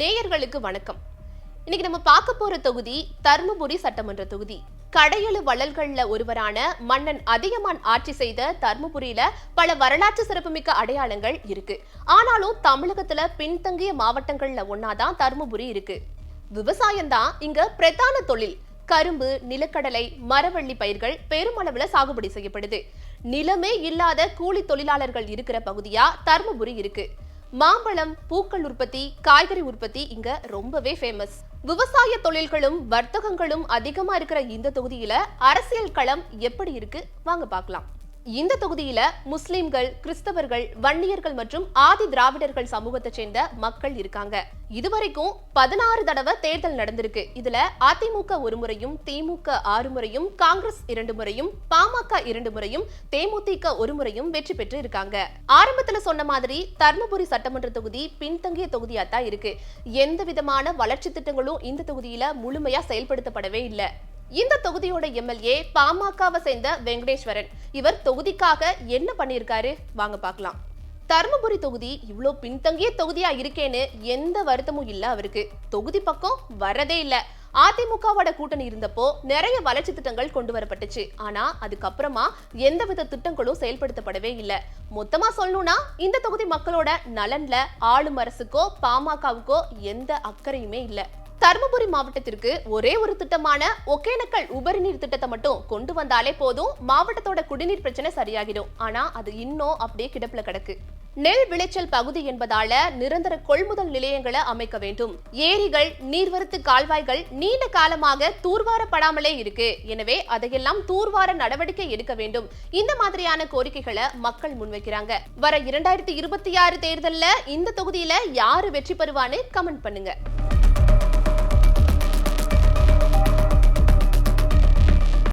நேயர்களுக்கு வணக்கம். இன்னைக்கு நம்ம பார்க்க போற தொகுதி தர்மபுரி சட்டமன்ற தொகுதி. கடையெழு வள்ளல்கள்ல ஒருவரான மன்னன் அதிகமான் ஆட்சி செய்த தர்மபுரியில பல வரலாற்று சிறப்புமிக்க அடையாளங்கள் இருக்கு. ஆனாலும் தமிழகத்துல பின்தங்கிய மாவட்டங்கள்ல ஒன்னாதான் தர்மபுரி இருக்கு. விவசாயம் தான் இங்க பிரதான தொழில். கரும்பு நிலக்கடலை மரவள்ளி பயிர்கள் பெருமளவுல சாகுபடி செய்யப்படுது. நிலமே இல்லாத கூலி தொழிலாளர்கள் இருக்கிற பகுதியா தர்மபுரி இருக்கு. மாம்பழம் பூக்கள் உற்பத்தி காய்கறி உற்பத்தி இங்க ரொம்பவே ஃபேமஸ் விவசாய தொழில்களும் வர்த்தகங்களும் அதிகமா இருக்கிற இந்த தொகுதியில அரசியல் களம் எப்படி இருக்கு? வாங்க பார்க்கலாம். இந்த தொகுதியில முஸ்லிம்கள் கிறிஸ்தவர்கள் வன்னியர்கள் மற்றும் ஆதி திராவிடர்கள் சமூகத்தை சேர்ந்த மக்கள் இருக்காங்க. இதுவரைக்கும் பதினாறு தடவை தேர்தல் நடந்திருக்கு. இதுல அதிமுக ஒரு முறையும் திமுக ஆறு முறையும் காங்கிரஸ் இரண்டு முறையும் பாமக இரண்டு முறையும் தேமுதிக ஒரு முறையும் வெற்றி பெற்று இருக்காங்க. ஆரம்பத்துல சொன்ன மாதிரி தர்மபுரி சட்டமன்ற தொகுதி பின்தங்கிய தொகுதியா தான் இருக்கு. எந்த விதமான வளர்ச்சி திட்டங்களும் இந்த தொகுதியில முழுமையா செயல்படுத்தப்படவே இல்லை. இந்த தொகுதியோட எம்எல்ஏ பாமகவை சேர்ந்த வெங்கடேஸ்வரன். இவர் தொகுதிக்காக என்ன பண்ணியிருக்காரு? வாங்க பார்க்கலாம். தருமபுரி தொகுதி இவ்வளோ பின்தங்கிய தொகுதியா இருக்கேன்னு எந்த வருத்தமும் இல்லை அவருக்கு. தொகுதி பக்கம் வரதே இல்லை. அதிமுகவோட கூட்டணி இருந்தப்போ நிறைய வளர்ச்சி திட்டங்கள் கொண்டு வரப்பட்டுச்சு. ஆனா அதுக்கப்புறமா எந்தவித திட்டங்களும் செயல்படுத்தப்படவே இல்லை. மொத்தமா சொல்லணும்னா இந்த தொகுதி மக்களோட நலன்ல ஆளும் அரசுக்கோ பாமகவுக்கோ எந்த அக்கறையுமே இல்லை. தருமபுரி மாவட்டத்திற்கு ஒரே ஒரு திட்டமான ஒகேனக்கல் உபரிநீர் திட்டத்தை மட்டும் கொண்டு வந்தாலே போதும். மாவட்டத்தோட குடிநீர் பிரச்சனை சரியாகிடும். ஆனா அது இன்னும் அப்படியே கிடப்புல கிடக்கு. நெல் விளைச்சல் பகுதி என்பதால நிரந்தர கொள்முதல் நிலையங்களை அமைக்க வேண்டும். ஏரிகள் நீர்வரத்து கால்வாய்கள் நீண்ட காலமாக தூர்வாரப்படாமலே இருக்கு. எனவே அதையெல்லாம் தூர்வார நடவடிக்கை எடுக்க வேண்டும். இந்த மாதிரியான கோரிக்கைகளை மக்கள் முன்வைக்கிறாங்க. வர இரண்டாயிரத்தி இருபத்தி ஆறு தேர்தலில் இந்த தொகுதியில யாரு வெற்றி பெறுவான்னு கமெண்ட் பண்ணுங்க.